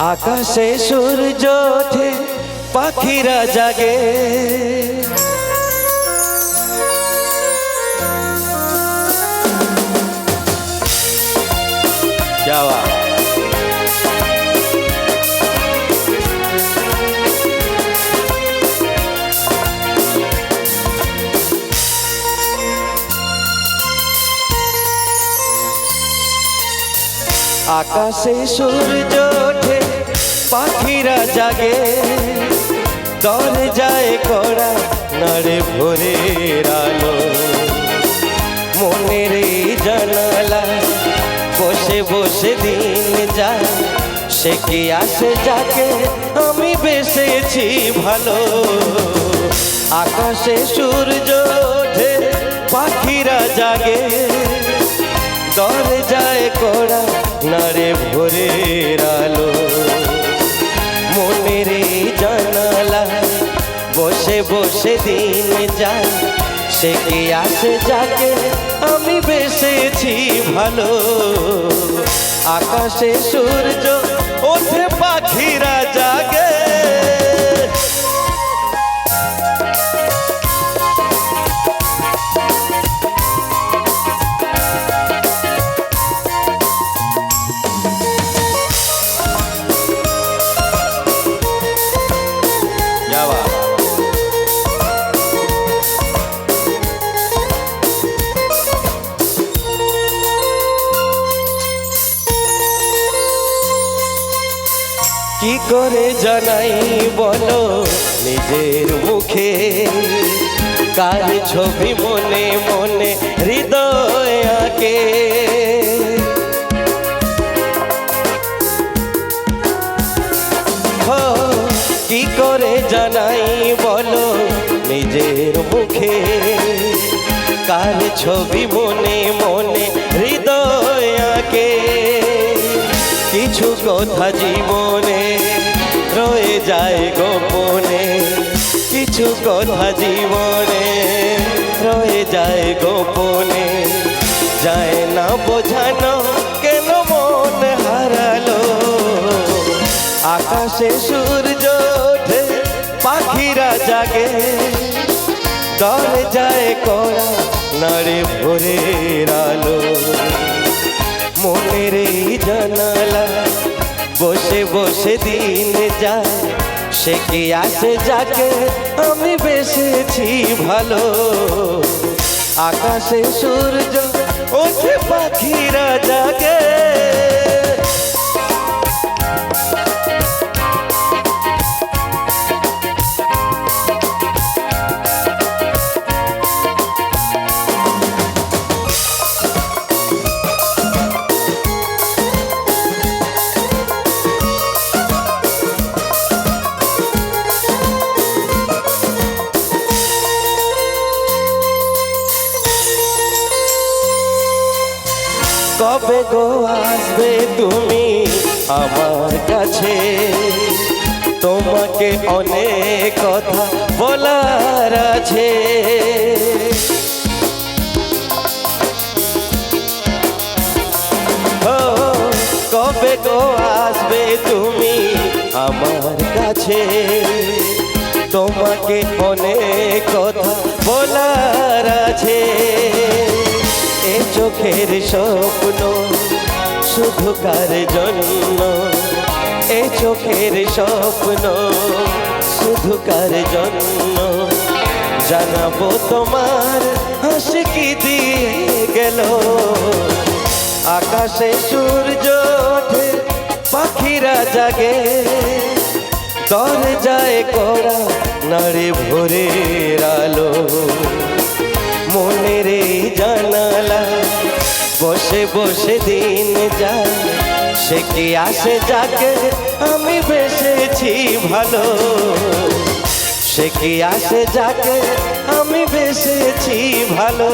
আকাশে সূর্য ওঠে পাখিরা জাগে যাওয়া আকাশে সূর্য ওঠে পাখিরা জাগে, দলে যায় করা নড়ে ভোরের আলো। মনের জানালা বসে বসে দিন যায়, সে কি আসে যাকে আমি বেসেছি ভালো। আকাশে সূর্য ওঠে, পাখিরা জাগে দরজায় করা নারে ভোরের বসে বসে দিন যায়। সে কে আসে যাকে আমি বেসেছি ভালো? আকাশে সূর্য, ওঠে পাখিরা জাগে। কি করে জানাই বলো নিজের মুখে? কার ছবি মনে মনে হৃদয় আঁকে? কি করে জানাই বলো নিজের মুখে? কার ছবি মনে মনে হৃদয় কিছু কথা জীবনে রয়ে যায় গোপনে। কিছু কথা জীবনে রয়ে যায় গোপনে। যায় না বোঝানো কেন মন হারালো? আকাশে সূর্য ওঠে, পাখিরা জাগে। দল যায় করা নারে ভোরের আলো। মনের এই জানালা। বসে বসে দিন যা সে কি আছে যাকে আমি বেসেছি ভালো? আকাশে সূর্য, ওঠে পাখিরা জাগে কবে গো আসবে তুমি আমার কাছে? তোমাকে অনেক কথা বলার আছে। কবে গো আসবে তুমি আমার কাছে? তোমাকে অনেক কথা বলার আছে। এ চোখের স্বপ্ন, শুধু কার জন্য? এ চোখের স্বপ্ন, শুধু কার জন্য? জানাব তোমার হাসি কি দিয়ে গেল? আকাশে সূর্য ওঠে, পাখিরা জাগে। দরজায় করা নারে ভোরের আলো। মনের জানালা। বসে বসে দিন যায়। সে কি আসে যাকে আমি বেসেছি ভালো? সে কি আসে যাকে আমি বেসেছি ভালো?